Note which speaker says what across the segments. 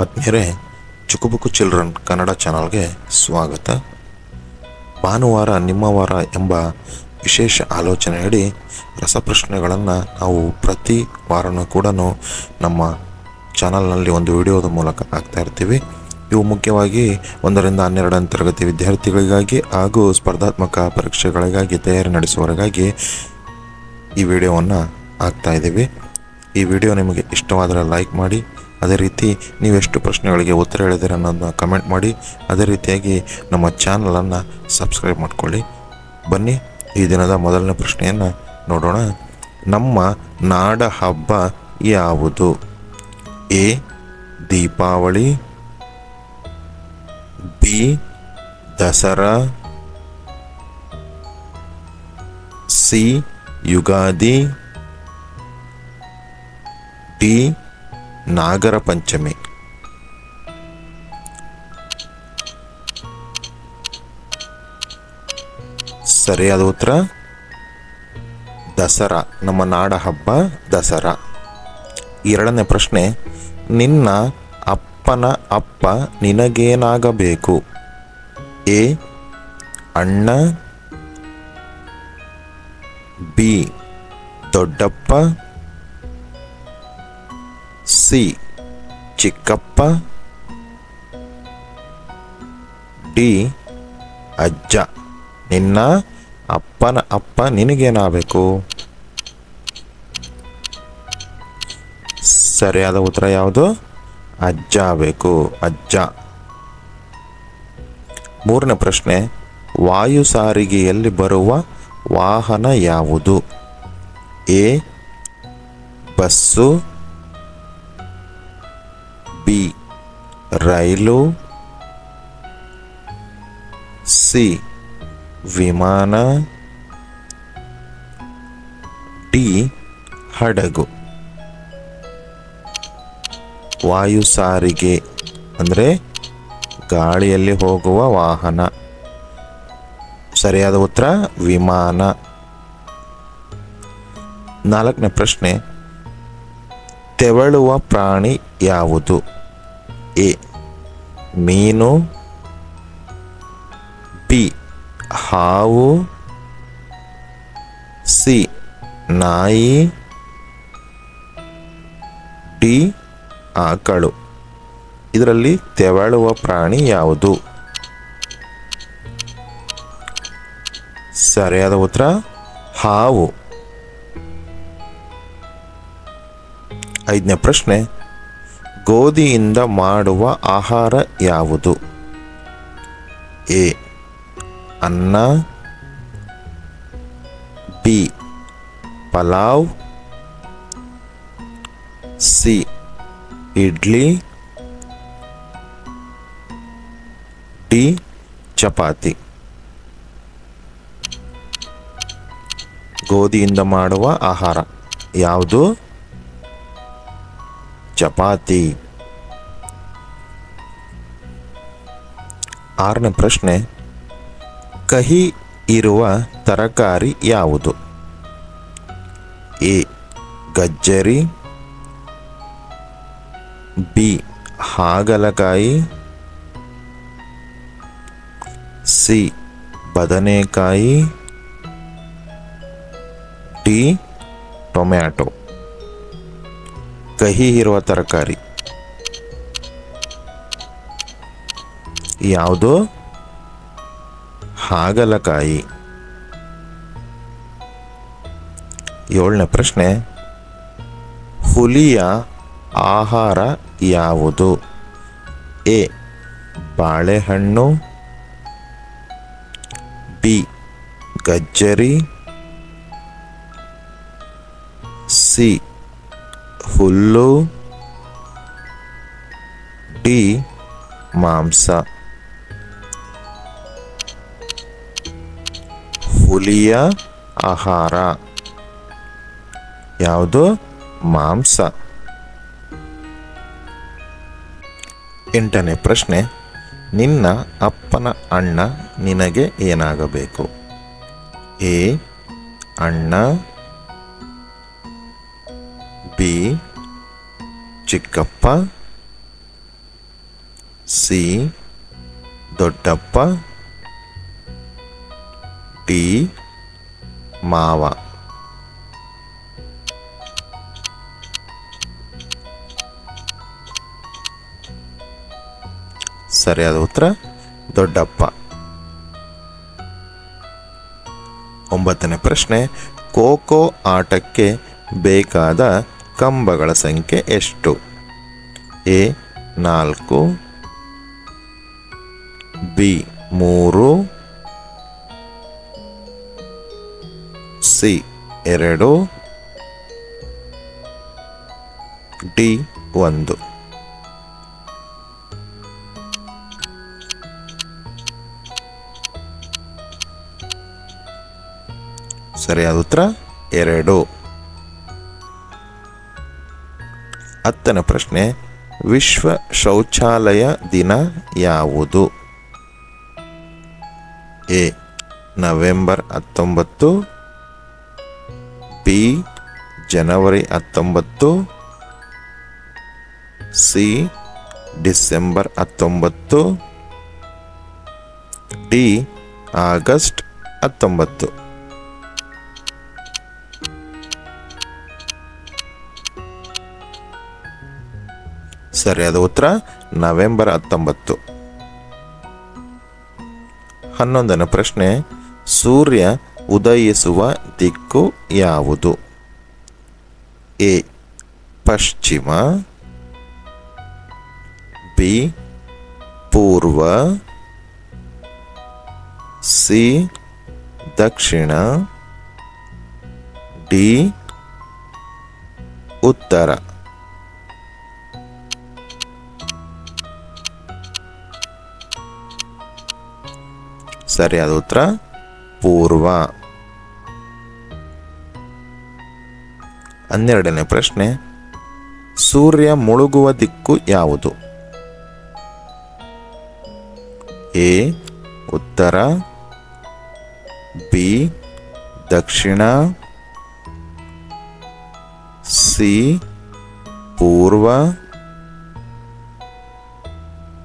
Speaker 1: ಆತ್ಮೀಯರೇ, ಚುಕುಬುಕು ಚಿಲ್ಡ್ರನ್ ಕನ್ನಡ ಚಾನಲ್ಗೆ ಸ್ವಾಗತ. ಭಾನುವಾರ ನಿಮ್ಮ ವಾರ ಎಂಬ ವಿಶೇಷ ಆಲೋಚನೆಯಡಿ ರಸಪ್ರಶ್ನೆಗಳನ್ನು ನಾವು ಪ್ರತಿ ವಾರನೂ ಕೂಡ ನಮ್ಮ ಚಾನಲ್ನಲ್ಲಿ ಒಂದು ವಿಡಿಯೋದ ಮೂಲಕ ಹಾಕ್ತಾ ಇರ್ತೀವಿ. ಇವು ಮುಖ್ಯವಾಗಿ ಒಂದರಿಂದ ಹನ್ನೆರಡನೇ ತರಗತಿ ವಿದ್ಯಾರ್ಥಿಗಳಿಗಾಗಿ ಹಾಗೂ ಸ್ಪರ್ಧಾತ್ಮಕ ಪರೀಕ್ಷೆಗಳಿಗಾಗಿ ತಯಾರಿ ನಡೆಸುವವರಿಗಾಗಿ ಈ ವಿಡಿಯೋವನ್ನು ಹಾಕ್ತಾ ಇದ್ದೀವಿ. ಈ ವಿಡಿಯೋ ನಿಮಗೆ ಇಷ್ಟವಾದರೆ ಲೈಕ್ ಮಾಡಿ ಅದೇ ರೀತಿ ನೀವೆಷ್ಟು ಪ್ರಶ್ನೆಗಳಿಗೆ ಉತ್ತರ ಹೇಳಿದಿರ ಅನ್ನೋದನ್ನ ಕಮೆಂಟ್ ಮಾಡಿ. ಅದೇ ರೀತಿಯಾಗಿ ನಮ್ಮ ಚಾನಲನ್ನು ಸಬ್ಸ್ಕ್ರೈಬ್ ಮಾಡ್ಕೊಳ್ಳಿ. ಬನ್ನಿ, ಈ ದಿನದ ಮೊದಲನೇ ಪ್ರಶ್ನೆಯನ್ನು ನೋಡೋಣ. ನಮ್ಮ ನಾಡ ಹಬ್ಬ ಯಾವುದು? A, Deepavali, B, Dasara, C, Ugadi, D Nagara Panchami. ಸರಿಯಾದ ಉತ್ತರ? ದಸರಾ, ನಮ್ಮ ನಾಡ ಹಬ್ಬ ದಸರಾ. ಎರಡನೇ ಪ್ರಶ್ನೆ, ನಿನ್ನ ಅಪ್ಪನ ಅಪ್ಪ ನಿನಗೇನಾಗಬೇಕು? ಎ, ಅಣ್ಣ. ಬಿ, ದೊಡ್ಡಪ್ಪ. ಸಿ ಚಿಕ್ಕಪ್ಪ, ಡಿ ಅಜ್ಜ, ನಿನ್ನ ಅಪ್ಪನ ಅಪ್ಪ ನಿನಗೇನಾಗಬೇಕು? ಸರಿಯಾದ ಉತ್ತರ ಯಾವುದು? ಅಜ್ಜ ಬೇಕು ಅಜ್ಜ. ಮೂರನೇ ಪ್ರಶ್ನೆ, ವಾಯು ಸಾರಿಗೆಯಲ್ಲಿ ಬರುವ ವಾಹನ ಯಾವುದು? ಎ, ಬಸ್ಸು ರೈಲು ಸಿ ವಿಮಾನ ಡಿ ಹಡಗು. ವಾಯು ಸಾರಿಗೆ ಅಂದರೆ ಗಾಳಿಯಲ್ಲಿ ಹೋಗುವ ವಾಹನ. ಸರಿಯಾದ ಉತ್ತರ ವಿಮಾನ. ನಾಲ್ಕನೇ ಪ್ರಶ್ನೆ, ತೆವಳುವ ಪ್ರಾಣಿ ಯಾವುದು? ಎ ಮೀನು, ಬಿ, ಹಾವು, ಸಿ, ನಾಯಿ, ಡಿ, ಆಕಳು. ಇದರಲ್ಲಿ ತೆವಳುವ ಪ್ರಾಣಿ ಯಾವುದು? ಸರಿಯಾದ ಉತ್ತರ, ಹಾವು. ಐದನೇ ಪ್ರಶ್ನೆ ಗೋಧಿಯಿಂದ ಮಾಡುವ ಆಹಾರ ಯಾವುದು? ಎ. ಅನ್ನ. B. Pulao. C. Idli. D. Chapati. ಗೋಧಿಯಿಂದ ಮಾಡುವ ಆಹಾರ ಯಾವುದು? ಚಪಾತಿ. ಆರನೇ ಪ್ರಶ್ನೆ, ಕಹಿ ಇರುವ ತರಕಾರಿ ಯಾವುದು? ಎ, ಗಜ್ಜರಿ. ಬಿ, ಹಾಗಲಕಾಯಿ. ಸಿ, ಬದನೆಕಾಯಿ. D tomato. ಕಹಿ ಇರುವ ತರಕಾರಿ. ಯಾವುದು? ಹಾಗಲಕಾಯಿ. ಏಳನೇ ಪ್ರಶ್ನೆ. ಹುಲಿಯ ಆಹಾರ ಯಾವುದು? ಎ, ಬಾಳೆಹಣ್ಣು. ಬಿ, ಗಜ್ಜರಿ. ಸಿ ಹುಲ್ಲು ಡಿ ಮಾಂಸ. ಹುಲಿಯ ಆಹಾರ. ಯಾವುದು? ಮಾಂಸ. ಎಂಟನೇ ಪ್ರಶ್ನೆ, ನಿನ್ನ ಅಪ್ಪನ ಅಣ್ಣ ನಿನಗೆ ಏನಾಗಬೇಕು? ಎ, ಅಣ್ಣ ಬಿ ಚಿಕ್ಕಪ್ಪ ಸಿ ದೊಡ್ಡಪ್ಪ ಡಿ ಮಾವ ಸರಿಯಾದ ಉತ್ತರ ದೊಡ್ಡಪ್ಪ. ಒಂಬತ್ತನೇ ಪ್ರಶ್ನೆ ಖೋಖೋ ಆಟಕ್ಕೆ ಬೇಕಾದ ಕಂಬಗಳ ಸಂಖ್ಯೆ ಎಷ್ಟು? ಎ ನಾಲ್ಕು. ಬಿ ಮೂರು. ಸಿ ಎರಡು. ಡಿ ಒಂದು. ಸರಿಯಾದ ಉತ್ತರ? ಎರಡು. ಹತ್ತನೇ ಪ್ರಶ್ನೆ, ವಿಶ್ವ ಶೌಚಾಲಯ ದಿನ ಯಾವುದು? ಎ, ನವೆಂಬರ್ ಹತ್ತೊಂಬತ್ತು, ಬಿ, ಜನವರಿ ಹತ್ತೊಂಬತ್ತು, ಸಿ, ಡಿಸೆಂಬರ್ ಹತ್ತೊಂಬತ್ತು, ಡಿ, ಆಗಸ್ಟ್ ಹತ್ತೊಂಬತ್ತು. ಸರಿಯಾದ ಉತ್ತರ, ನವೆಂಬರ್ ಹತ್ತೊಂಬತ್ತು. ಹನ್ನೊಂದನೇ ಪ್ರಶ್ನೆ, ಸೂರ್ಯ ಉದಯಿಸುವ ದಿಕ್ಕು ಯಾವುದು? ಎ, ಪಶ್ಚಿಮ, ಬಿ, ಪೂರ್ವ, ಸಿ, ದಕ್ಷಿಣ, ಡಿ, ಉತ್ತರ. ಸರಿಯಾದ ಉತ್ತರ, ಪೂರ್ವ. ಹನ್ನೆರಡನೇ ಪ್ರಶ್ನೆ, ಸೂರ್ಯ ಮುಳುಗುವ ದಿಕ್ಕು ಯಾವುದು? ಎ, ಉತ್ತರ, ಬಿ, ದಕ್ಷಿಣ, ಸಿ, ಪೂರ್ವ,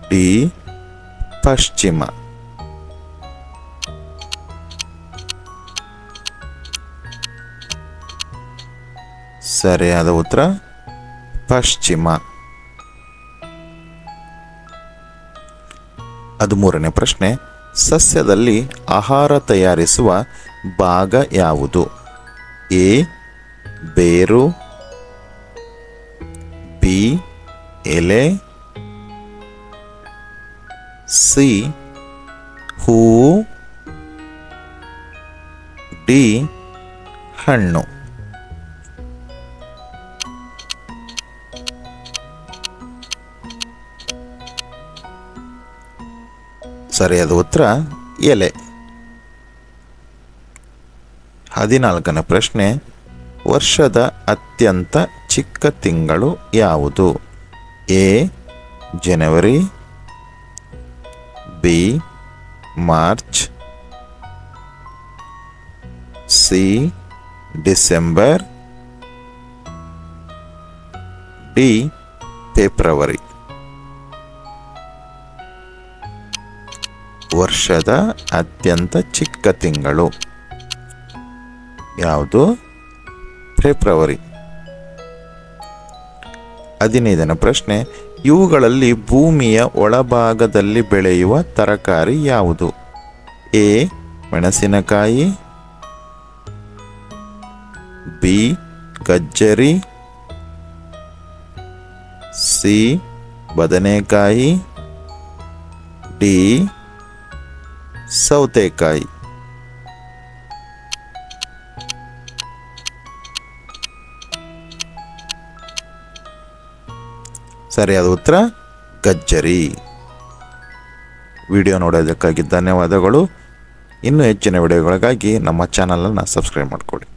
Speaker 1: ಡಿ, ಪಶ್ಚಿಮ. ಸರಿಯಾದ ಉತ್ತರ, ಪಶ್ಚಿಮ. ಹದಿಮೂರನೇ ಪ್ರಶ್ನೆ. ಸಸ್ಯದಲ್ಲಿ ಆಹಾರ ತಯಾರಿಸುವ ಭಾಗ ಯಾವುದು? ಎ, ಬೇರು, ಬಿ, ಎಲೆ, ಸಿ ಹೂ ಡಿ, ಹಣ್ಣು. ಸರಿಯಾದ ಉತ್ತರ, ಎಲೆ. ಹದಿನಾಲ್ಕನೇ ಪ್ರಶ್ನೆ, ವರ್ಷದ ಅತ್ಯಂತ ಚಿಕ್ಕ ತಿಂಗಳು ಯಾವುದು? A, January, B, March, C, December, D, February. ವರ್ಷದ ಅತ್ಯಂತ ಚಿಕ್ಕ ತಿಂಗಳು. ಯಾವುದು? ಫೆಬ್ರವರಿ. ಹದಿನೈದನೇ ಪ್ರಶ್ನೆ. ಇವುಗಳಲ್ಲಿ ಭೂಮಿಯ ಒಳಭಾಗದಲ್ಲಿ ಬೆಳೆಯುವ ತರಕಾರಿ ಯಾವುದು? ಎ, ಮೆಣಸಿನಕಾಯಿ. ಬಿ, ಗಜ್ಜರಿ. ಸಿ, ಬದನೆಕಾಯಿ. ಡಿ ಸೌತೆಕಾಯಿ ಸರಿಯಾದ ಉತ್ತರ ಗಜ್ಜರಿ. ವಿಡಿಯೋ ನೋಡೋದಕ್ಕಾಗಿ ಧನ್ಯವಾದಗಳು. ಇನ್ನೂ ಹೆಚ್ಚಿನ ವಿಡಿಯೋಗಳಿಗಾಗಿ ನಮ್ಮ ಚಾನಲನ್ನು ಸಬ್ಸ್ಕ್ರೈಬ್ ಮಾಡಿಕೊಳ್ಳಿ.